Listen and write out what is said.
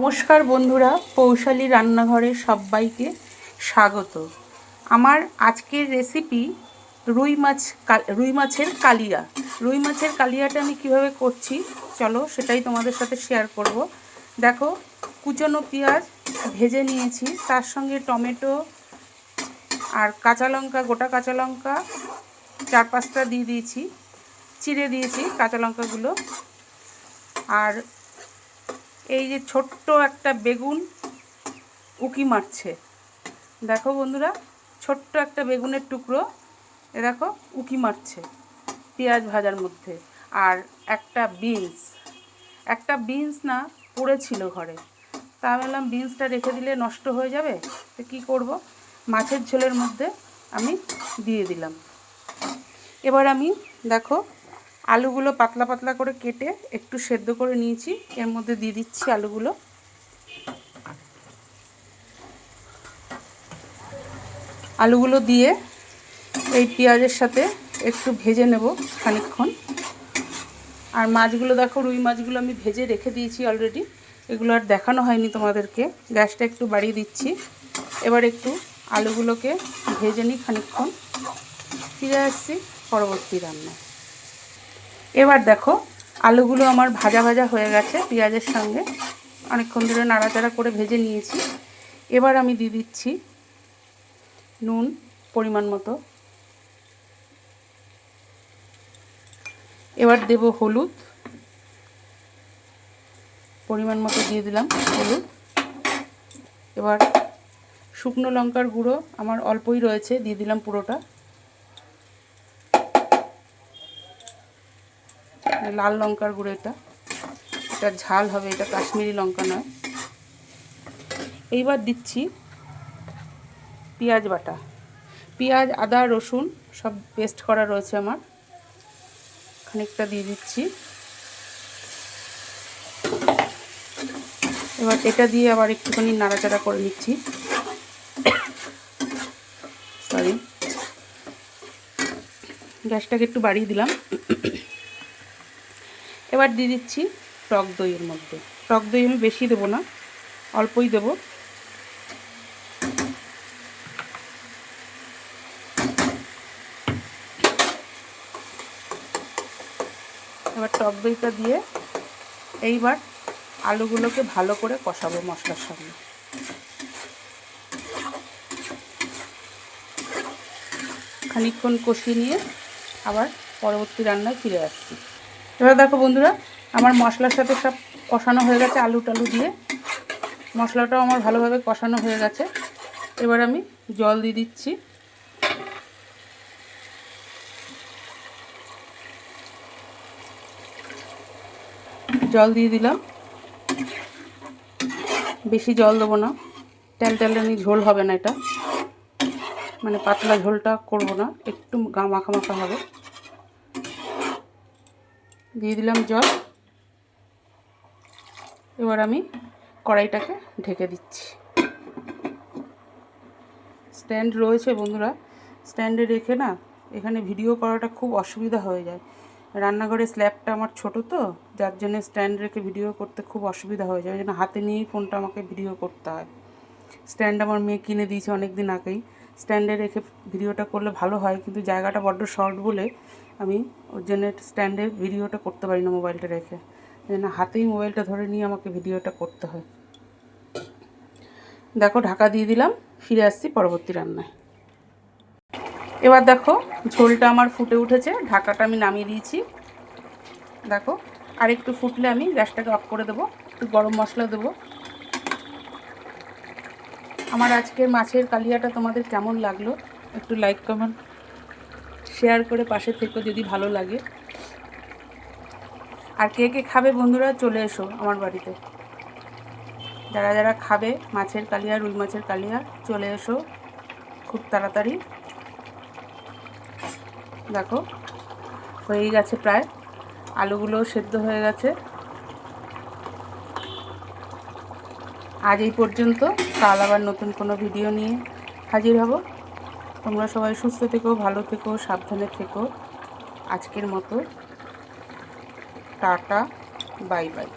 নমস্কার বন্ধুরা, পৌশালী রান্নাঘরে সবাইকে স্বাগত। আমার আজকের রেসিপি রুই মাছ রুই মাছের কালিয়া। রুই মাছের কালিয়াটা আমি কীভাবে করছি, চলো সেটাই তোমাদের সাথে শেয়ার করব। দেখো, কুচনো পেঁয়াজ ভেজে নিয়েছি, তার সঙ্গে টমেটো আর কাঁচা লঙ্কা, গোটা কাঁচা লঙ্কা, চার পাঁচটা দিয়ে দিয়েছি, চিড়ে দিয়েছি কাঁচা লঙ্কাগুলো। আর এই যে ছোট্ট একটা বেগুন উকি মারছে। দেখো বন্ধুরা, ছোট্ট একটা বেগুনের টুকরো, এ দেখো উকি মারছে পেঁয়াজ ভাজার মধ্যে। আর একটা বিনস একটা বিনস না পড়েছিল ঘরে। তা বললাম, বিনসটা রেখে দিলে নষ্ট হয়ে যাবে? তো কী করব? মাছের ঝোলের মধ্যে আমি দিয়ে দিলাম। এবার আমি দেখো আলুগুলো পাতলা পাতলা করে কেটে একটু সেদ্ধ করে নিয়েছি। এর মধ্যে দিয়ে দিচ্ছি আলুগুলো। আলুগুলো দিয়ে এই পেঁয়াজের সাথে একটু ভেজে নেব খানিকক্ষণ। আর মাছগুলো দেখো, রুই মাছগুলো আমি ভেজে রেখে দিয়েছি অলরেডি এগুলো আর দেখানো হয়নি তোমাদেরকে। গ্যাসটা একটু বাড়িয়ে দিচ্ছি। এবার একটু আলুগুলোকে ভেজে নিই খানিকক্ষণ। ফিরে আসছি পরবর্তী রান্না এবার দেখো, আলুগুলো আমার ভাজা ভাজা হয়ে গেছে পেঁয়াজের সঙ্গে। অনেকক্ষণ ধরে নাড়াচাড়া করে ভেজে নিয়েছি। এবার আমি দিয়ে দিচ্ছি নুন পরিমাণ মতো। এবার দেব হলুদ। পরিমাণ মতো দিয়ে দিলাম হলুদ। এবার শুকনো লঙ্কার গুঁড়ো আমার অল্পই রয়েছে, দিয়ে দিলাম পুরোটা। লাল লঙ্কার গুঁড়ো এটা। এটা ঝাল হবে, এটা কাশ্মীরি লঙ্কা নয়। এইবার দিচ্ছি পেঁয়াজ বাটা। পেঁয়াজ, আদা, রসুন সব পেস্ট করা রয়েছে আমার। খানিকটা দিয়ে দিচ্ছি। এবার এটা দিয়ে আবার একটুখানি নাড়াচাড়া করে নিচ্ছি। সরি গ্যাসটাকে একটু বাড়িয়ে দিলাম। এবার দিয়ে দিচ্ছি টক দইয়ের মধ্যে। টক দই আমি বেশি দেবো না, অল্পই দেব। এবার টক দইটা দিয়ে এইবার আলুগুলোকে ভালো করে কষাবো মশলার সঙ্গে। খানিকক্ষণ কষিয়ে নিয়ে আবার পরবর্তী রান্নায় ফিরে আসছি। এবার দেখো বন্ধুরা, আমার মশলার সাথে সব কষানো হয়ে গেছে আলু টালু দিয়ে। মশলাটাও আমার ভালোভাবে কষানো হয়ে গেছে। এবার আমি জল দিয়ে দিচ্ছি। জল দিয়ে দিলাম। বেশি জল দেবো না। তেল তেলানি ঝোল হবে না এটা। মানে পাতলা ঝোলটা করব না। একটু গা মাখা মাখা হবে। দিয়ে দিলাম জল। এবার আমি কড়াইটাকে ঢেকে দিচ্ছি। স্ট্যান্ড রয়েছে বন্ধুরা। স্ট্যান্ডে রেখে না এখানে ভিডিও করাটা খুব অসুবিধা হয়ে যায়। রান্নাঘরে স্ল্যাবটা আমার ছোট তো, যার জন্য স্ট্যান্ড রেখে ভিডিও করতে খুব অসুবিধা হয়ে যায়। ওই জন্য হাতে নিয়েই ফোনটা আমাকে ভিডিও করতে হয়। স্ট্যান্ড আমার মেয়ে কিনে দিয়েছে অনেক দিন আগেই স্ট্যান্ডে রেখে ভিডিওটা করলে ভালো হয়, কিন্তু জায়গাটা বড্ড শর্ট বলে আমি ওর জন্য স্ট্যান্ডে ভিডিওটা করতে পারি না মোবাইলটা রেখে। জন্য হাতেই মোবাইলটা ধরে নিয়ে আমাকে ভিডিওটা করতে হয়। দেখো, ঢাকা দিয়ে দিলাম, ফিরে আসছি পরবর্তী রান্নায়। এবার দেখো, ঝোলটা আমার ফুটে উঠেছে, ঢাকাটা আমি নামিয়ে দিয়েছি। দেখো আর একটু ফুটলে আমি গ্যাসটাকে অফ করে দেবো, একটু গরম মশলা দেবো। আমার আজকের মাছের কালিয়াটা তোমাদের কেমন লাগল, একটু লাইক কমেন্ট শেয়ার করে পাশে থেকো যদি ভালো লাগে। আর কে কে খাবে বন্ধুরা, চলে এসো আমার বাড়িতে। যারা যারা খাবে, মাছের কালিয়া, রুই মাছের কালিয়া, চলে এসো খুব তাড়াতাড়ি। দেখো, হয়েই গেছে প্রায়। আলুগুলোও সেদ্ধ হয়ে গেছে। আজ এই পর্যন্ত। কাল আবার নতুন কোনো ভিডিও নিয়ে হাজির হব। তোমরা সবাই সুস্থ থেকো ভালো থেকো সাবধানে থেকো। আজকের মতো টাটা বাই বাই।